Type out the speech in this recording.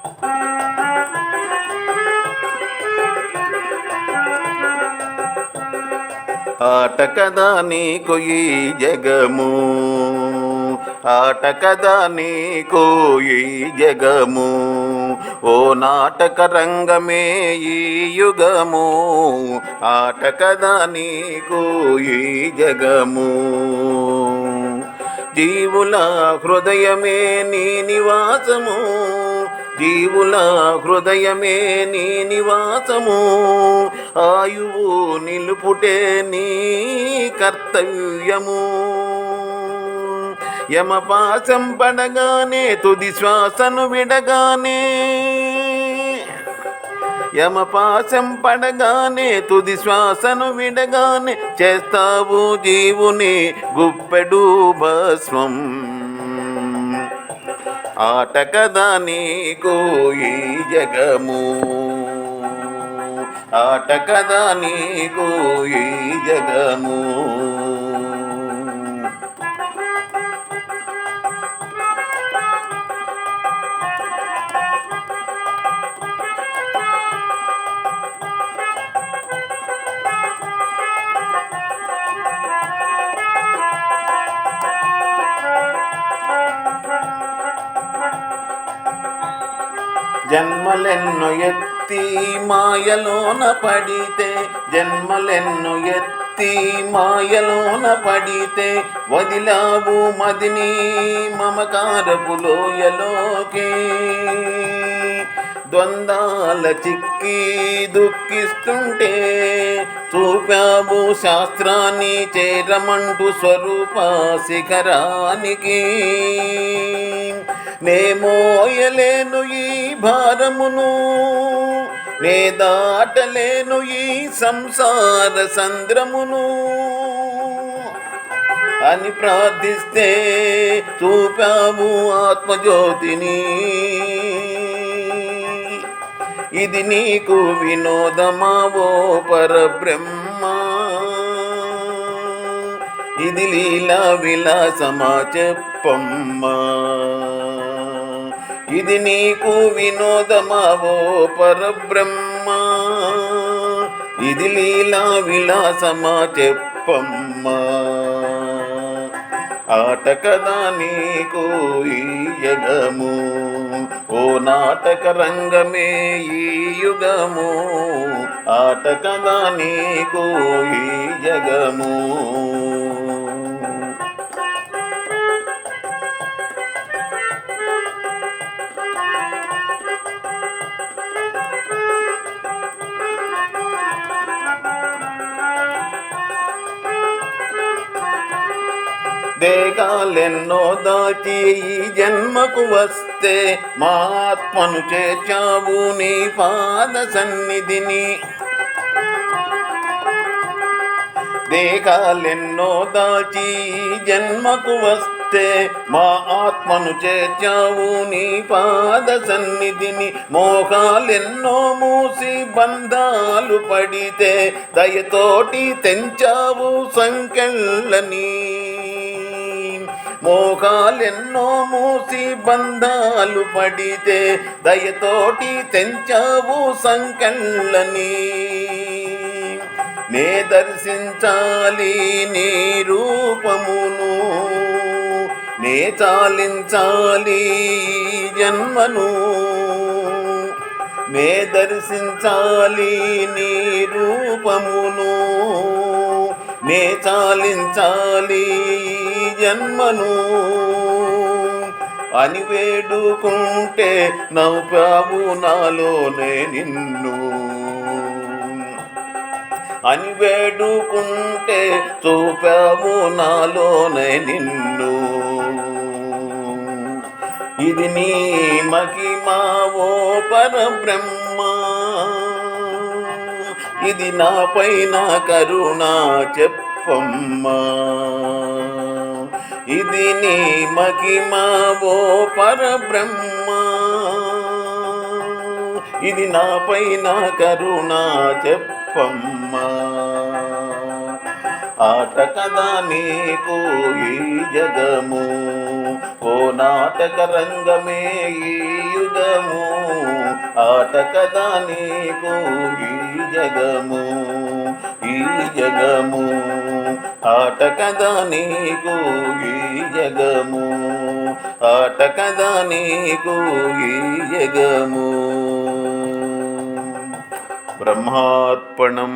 ఆట కదా నీకు ఈ జగము. ఆట కదా నీకు ఈ జగము. ఓ నాటక రంగమే ఈ యుగము. ఆట కదా నీకు ఈ జగము. జీవుల హృదయమే నీ నివాసము. జీవుల హృదయమే నీ నివాసము. ఆయువు నిలుపుటే నీ కర్తవ్యము. యమపాశం పడగానే తుది శ్వాసను విడగానే. యమపాశం పడగానే తుది శ్వాసను విడగానే. చేస్తావు జీవుని గుప్పెడు భస్మం. ఆట కదా నీకు ఈ జగము. ఆట కదా నీకు ఈ జగము. జన్మలెన్ను ఎత్తి మాయలోన పడితే జన్మలెన్ను ఎత్తి మాయలోన పడితే వదిలావు మదిని మమకారపు లోయలోకి. ద్వందాల చిక్కి దుఃఖిస్తుంటే చూపావు శాస్త్రాన్ని చేరమంటూ స్వరూప శిఖరానికి నే మోయలేను ఈ భారమును నే దాటలేను ఈ సంసార సంద్రమును. అని ప్రార్థిస్తే చూపాము ఆత్మజ్యోతిని. ఇది నీకు వినోదమావో పరబ్రహ్మ? ఇది లీలా విలాసమా చెప్పమ్మా? ఇది నీకు వినోదమావో పరబ్రహ్మ? ఇది లీలా విలాసమా చెప్పమ్మా? ఆట కదా నీకు ఈ యగము ఓ నాటక రంగమే ఈ యుగము. ఆట కదా నీకు ఈ జగము. దేగాలెన్నో దాచి ఈ జన్మకు వస్తే మా ఆత్మను చేర్చావు నీ పాద సన్నిధిని. దేగాలెన్నో దాచి ఈ జన్మకు వస్తే మా ఆత్మను చేర్చావు నీ పాద సన్నిధిని. మోహాలెన్నో మూసి బంధాలు పడితే దయతోటి తెంచావు సంకెళ్ళని. మోకాలెన్నో మూసి బంధాలు పడితే దయతోటి తెంచావు సంకళ్ళని. నే దర్శించాలి నీ రూపమును నే చాలించాలి జన్మను. నే దర్శించాలి నీ రూపమును నే చాలించాలి జన్మను అని వేడుకుంటే నవ్వావు నాలోనే నిన్ను. అని వేడుకుంటే చూపావు నాలోనే నిన్ను. ఇది నీ మహిమావో పరబ్రహ్మ. ఇది నాపై నా కరుణ చెప్పమ్మా. ఇది నీ మహిమావో పరబ్రహ్మ. ఇది నాపై నా కరుణ చెప్పమ్మా. ఆట కదా నీకు ఈ జగము. ఓ నాటక రంగమే ఈ యుగము. ఆట కదా నీకు ఈ జగము. ఈ జగము. ఆట కదా నీకు ఈ జగము. ఆట కదా నీకు ఈ జగము. బ్రహ్మార్పణం